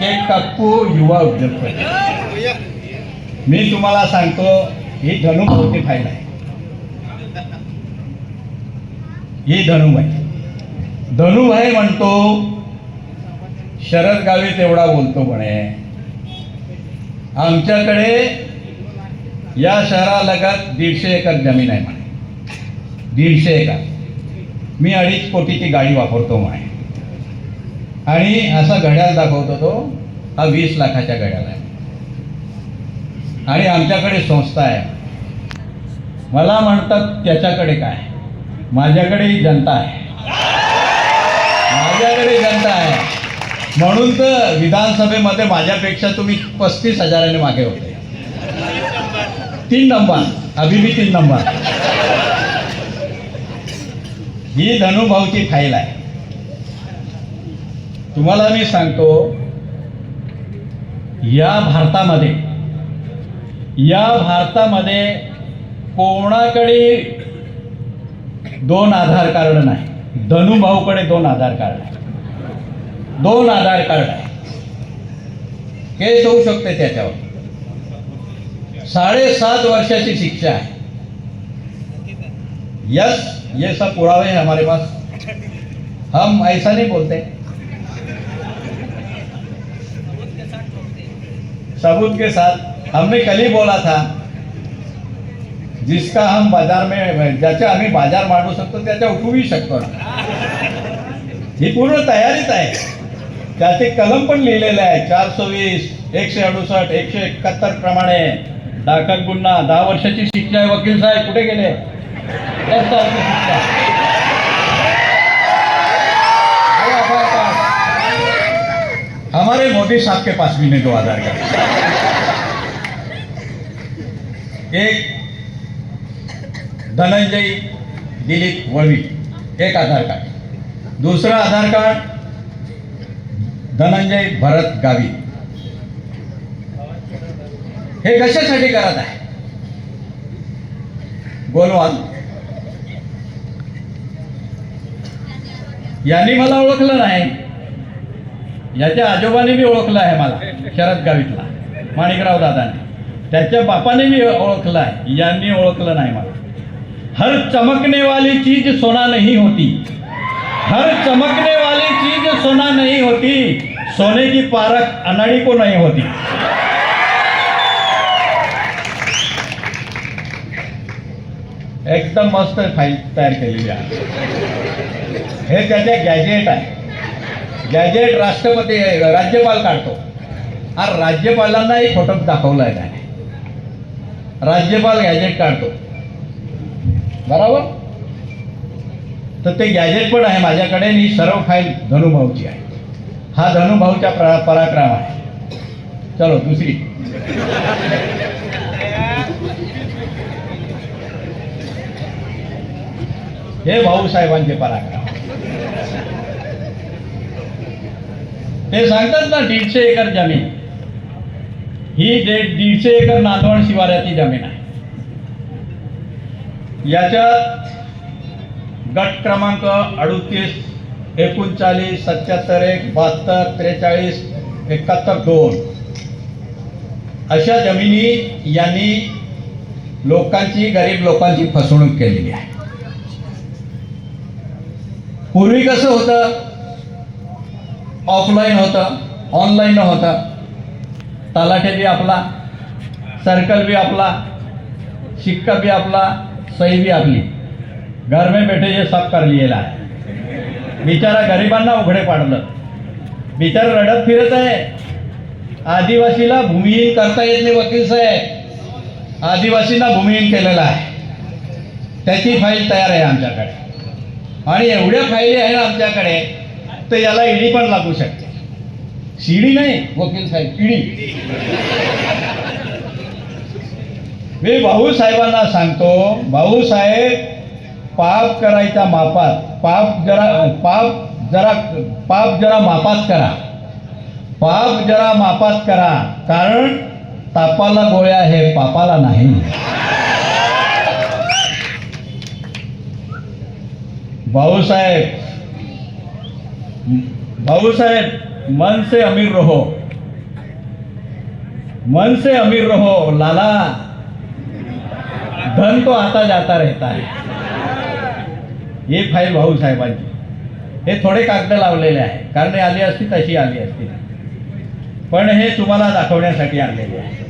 Cake कापू युवा उद्योगपती मी तुम्हाला सांगतो ही धनुभाऊची फाईल आहे. ही धनुभाई धनुभाई म्हणतो शरद गावी तेवढा बोलतो म्हणे. आमच्याकडे या शहरालगत दीडशे एकर जमीन आहे म्हणे. दीडशे एकर. मी अडीच कोटीची गाडी वापरतो म्हणे. आणि असा घड्याळ दाखवतो तो हा वीस लाखाच्या घड्याळ आहे. आणि आमच्याकडे संस्था आहे. मला म्हणतात त्याच्याकडे काय? माझ्याकडे ही जनता आहे. माझ्याकडे जनता आहे. म्हणून तर विधानसभेमध्ये माझ्यापेक्षा तुम्ही पस्तीस हजाराने मागे होते. तीन नंबर. अभिबी तीन नंबर. ही धनुभाऊची फाईल आहे. तुम्हाला मी सांगतो या भारतामध्ये या भारतामध्ये कोणाकडे दोन आधार कार्ड नाही धनुभाऊकडे दोन आधार कार्ड आहे. दोन आधार कार्ड आहे. केस होऊ शकते त्याच्यावर. साडेसात वर्षाची शिक्षा है यस ये सब पुरावे हैं हमारे पास. हम ऐसा नहीं बोलते. सबूत के साथ हमने कल ही बोला था जिसका हम बाजार में ज्याच्या आम्ही बाजार मांडू शकतो त्याच्या उठवूही शकतो ही पूर्ण तयारीच आहे. त्याचे कलम पण लिहिलेले आहे चारशे वीस एकशे अडुसष्ट एकशे एकाहत्तर प्रमाणे. दाखल गुन्हा दहा वर्षाची शिक्षा आहे वकील साहेब कुठे गेले? हमारे मोदी साहब के पास भी नहीं दो आधार कार्ड एक धनंजय दिलीप वळवी एक आधार कार्ड दूसरा आधार कार्ड धनंजय भरत गावी। हे कशासाठी करत आहे? गोलवाल यांनी मला ओळखलं नाही. याच्या आजोबाने मी ओळखलं आहे मला शरद गावीतला माणिकराव दादाने. त्याच्या बापाने मी ओळखलं आहे यांनी ओळखलं नाही मला. हर चमकने वाली चीज सोना नहीं होती. हर चमकने वाली चीज सोना नहीं होती. सोने की पारख अनाड़ी को नहीं होती. एकदम मस्त फाईल तयार केलेली आहे. हे त्याचे गॅजेट आहे. गॅजेट राष्ट्रपती राज्यपाल काढतो. आणि राज्यपालांनाही फोटो दाखवलाय आहे त्याने. राज्यपाल गॅजेट काढतो. बरोबर? तर ते गॅजेट पण आहे माझ्याकडे आणि ही सर्व फाईल धनुभाऊची आहे. हा धनुभाऊचा प्रा पराक्रम आहे. चलो दुसरी. हे भाऊसाहेबांचे पराक्रम. ते सांगतात ना दीडशे एकर जमीन. ही जे दीडशे एकर नांदवण शिवाराची जमीन आहे. याच्यात गट क्रमांक अडुतीस एकोणचाळीस सत्याहत्तर एक बहात्तर त्रेचाळीस एकाहत्तर दोन. अशा जमिनी यांनी लोकांची गरीब लोकांची फसवणूक केलेली आहे. पूर्वी कसं होतं? ऑफलाईन होतं ऑनलाईन होतं. तलाठी बी आपला सर्कल भी आपला शिक्का भी आपला सही भी आपली. घर में बैठे ये सब कर लिहिला आहे बिचारा गरिबांना उघडे पाडलं. बिचारा रडत फिरत आहे. आदिवासीला भूमिहीन करता येत नाही वकील साहेब. आदिवासींना भूमिहीन केलेला आहे. त्याची फाईल तयार आहे आमच्याकडे. आणि एवढ्या फायली आहे आमच्याकडे तर याला ईडी पण लागू शकते. शिडी नाही वकील साहेब ईडी मी भाऊ साहेबांना सांगतो भाऊसाहेब पाप करायचा मापात पाप जरा पाप जरा पाप जरा मापात करा. पाप जरा मापात करा कारण तापाला गोळ्या हे पापाला नाही. भाऊसाहेब भाऊसाहेब मन से अमीर रहो. मन से अमीर रहो लाला. धन तो आता जाता रहता है. हे फाईल भाऊ साहेबांची. हे थोडे कागद लावलेले आहे. कारण आली असती तशी आली असती. पण हे तुम्हाला दाखवण्यासाठी आणलेले आहे.